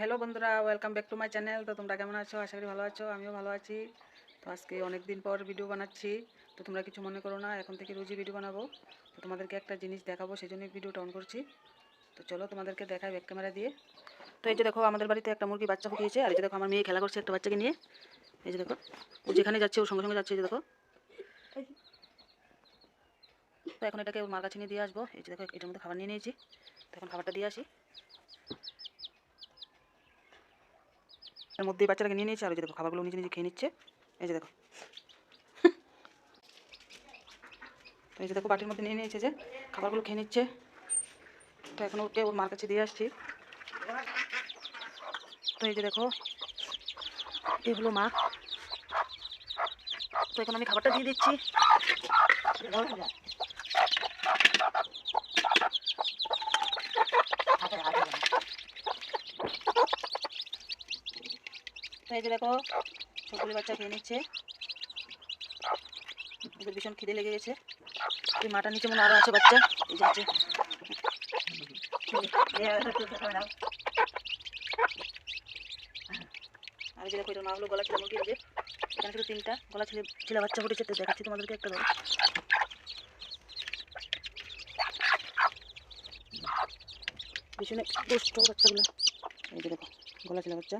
Hello বন্ধুরা welcome back to my channel তো তোমরা কেমন আছো? আশা করি ভালো আছো, আমিও ভালো আছি। তো আজকে অনেক দিন পর ভিডিও বানাচ্ছি। তো তোমরা কিছু মনে করো না, এখন থেকে রোজই ভিডিও বানাবো। তো তোমাদেরকে একটা জিনিস দেখাবো সেই জন্যই ভিডিওটা অন করছি। তো চলো তোমাদেরকে দেখাই ব্যাক ক্যামেরা দিয়ে। তো এই যে দেখো, আমাদের বাড়িতে একটা মুরগি বাচ্চা ফুটিয়েছে, আর এই যে দেখো, আমার মেয়ে খেলা করছে একটা বাচ্চাকে নিয়ে। এই যে দেখো, ও যেখানে যাচ্ছে, ওর সঙ্গে সঙ্গে যাচ্ছে, এই যে দেখো। তো এখন এটাকে ওর মার কাছে নিয়ে দিয়ে আসব। এই যে দেখো, এটার মধ্যে খাবার নিয়ে নিয়েছি। তো এখন খাবারটা দিয়ে আসি। এর মধ্যেই বাচ্চাটাকে নিয়ে নিয়েছে আর এই যে দেখো খাবারগুলো নিজে নিজে খেয়ে নিচ্ছে। এই যে দেখো। এই যে দেখো বাটির মধ্যে নিয়ে নিয়েছে যে খাবারগুলো খেয়ে নিচ্ছে। তো এখন ওকে ওর মার কাছে দিয়ে আসছি। তো এই যে দেখো, এ হলো মা। তো এখন আমি খাবারটা দিয়ে দিচ্ছি। তো এই যে দেখো? সবগুলি বাচ্চা খেয়ে নিচ্ছে। ওদের ভীষণ খিদে লেগে গেছে। এই মাটার নিচে মনে আরও আছে বাচ্চা। এই যে আছে। আর যে দেখো, এটা হলো গলা ছিল মুরগির যে এখানে শুধু তিনটা। গলা ছিল ছিল বাচ্চা ফুটেছে, তো দেখাচ্ছি তোমাদেরকে একটা ধরো ভীষণ দুষ্ট বাচ্চাগুলো। এই যে দেখো, গলা ছিল বাচ্চা।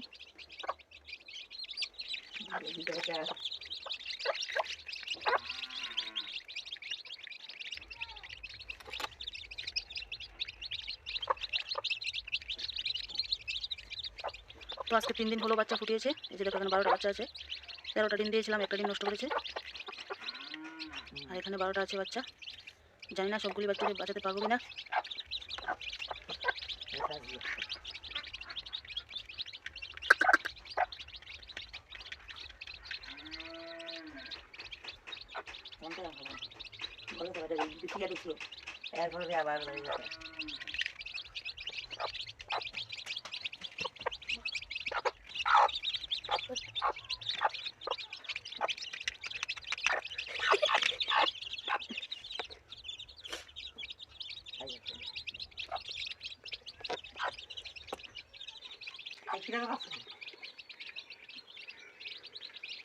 তো আজকে তিন দিন হলো বাচ্চা ফুটিয়েছে। এই যে দেখো এখানে বারোটা বাচ্চা আছে। তেরোটা ডিম দিয়েছিলাম, একটা ডিম নষ্ট করেছে। আর এখানে বারোটা আছে বাচ্চা। জানি না সবগুলি বাচ্চাকে বাঁচাতে পারব কিনা। এরপরে আবার হয়ে যাবে।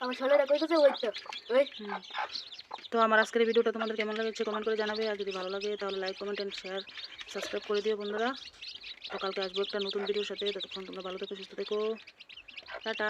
আমার ছেলেটা কইতেছে ওই তো ওই হুম। তো আমার আজকের ভিডিওটা তোমাদের কেমন লাগেছে কমেন্ট করে জানাবে। আর যদি ভালো লাগে, তাহলে like comment and share subscribe করে দিও বন্ধুরা। তো কালকে আসব একটা নতুন ভিডিওর সাথে। ততক্ষণ তোমরা ভালো থেকো, সুস্থ থেকো। টাটা।